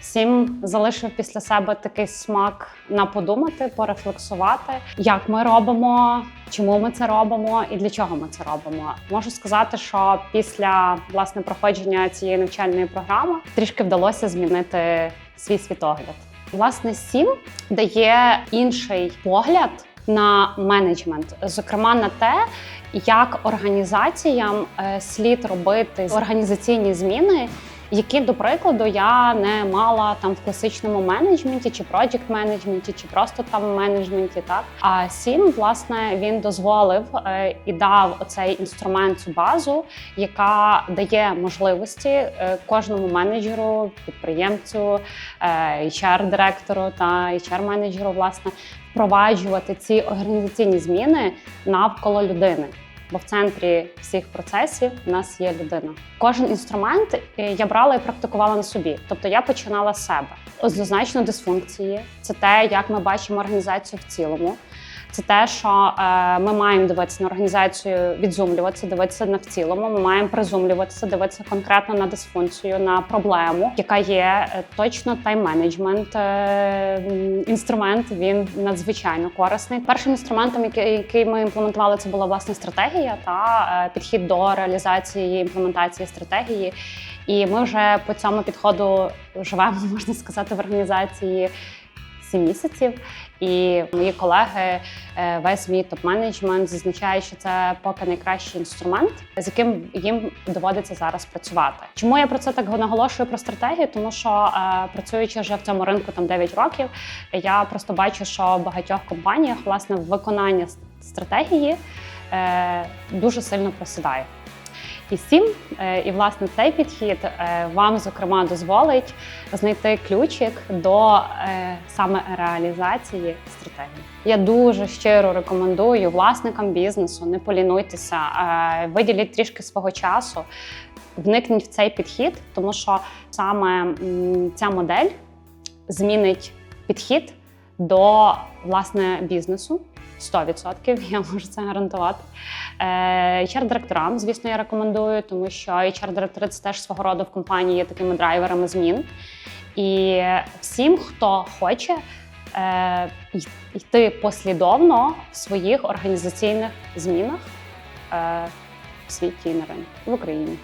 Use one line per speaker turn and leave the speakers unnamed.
Всім залишив після себе такий смак на подумати, порефлексувати, як ми робимо, чому ми це робимо і для чого ми це робимо. Можу сказати, що після власне проходження цієї навчальної програми трішки вдалося змінити свій світогляд. Власне, сім дає інший погляд на менеджмент, зокрема на те, як організаціям е, слід робити організаційні зміни, які, до прикладу, я не мала там в класичному менеджменті чи проджект менеджменті, чи просто там менеджменті. Так а сім, власне, він дозволив е, і дав оцей інструмент, цю базу, яка дає можливості е, кожному менеджеру, підприємцю, е, HR-директору та HR-менеджеру, власне, впроваджувати ці організаційні зміни навколо людини. Бо в центрі всіх процесів у нас є людина. Кожен інструмент е, я брала і практикувала на собі. Тобто я починала з себе. Однозначно дисфункції це те, як ми бачимо організацію в цілому. Це те, що е, ми маємо дивитися на організацію, відзумлюватися, дивитися на в цілому. Ми маємо призумлюватися, дивитися конкретно на дисфункцію, на проблему, яка є Е, точно тайм-менеджмент. Е, інструмент він надзвичайно корисний. Першим інструментом, який, ми імплементували, це була власне стратегія та підхід до реалізації імплементації стратегії. І ми вже по цьому підходу живемо, можна сказати, в організації. Сім місяців, і мої колеги, е, весь мій топ-менеджмент зазначає, що це поки найкращий інструмент, з яким їм доводиться зараз працювати. Чому я про це так наголошую про стратегію? Тому що е, працюючи вже в цьому ринку там 9 років, я просто бачу, що в багатьох компаніях власне виконання стратегії е, дуже сильно просідає. І сім, е, і власне цей підхід е, вам зокрема дозволить знайти ключик до е, саме реалізації стратегії. Я дуже щиро рекомендую власникам бізнесу, не полінуйтеся, виділіть трішки свого часу, вникніть в цей підхід, тому що саме ця модель змінить підхід до власне бізнесу. 100%, я можу це гарантувати. Е, HR-директорам, звісно, я рекомендую, тому що HR-директори це теж свого роду в компанії є такими драйверами змін. І всім, хто хоче е, йти послідовно в своїх організаційних змінах е, в світі і на ринку в Україні.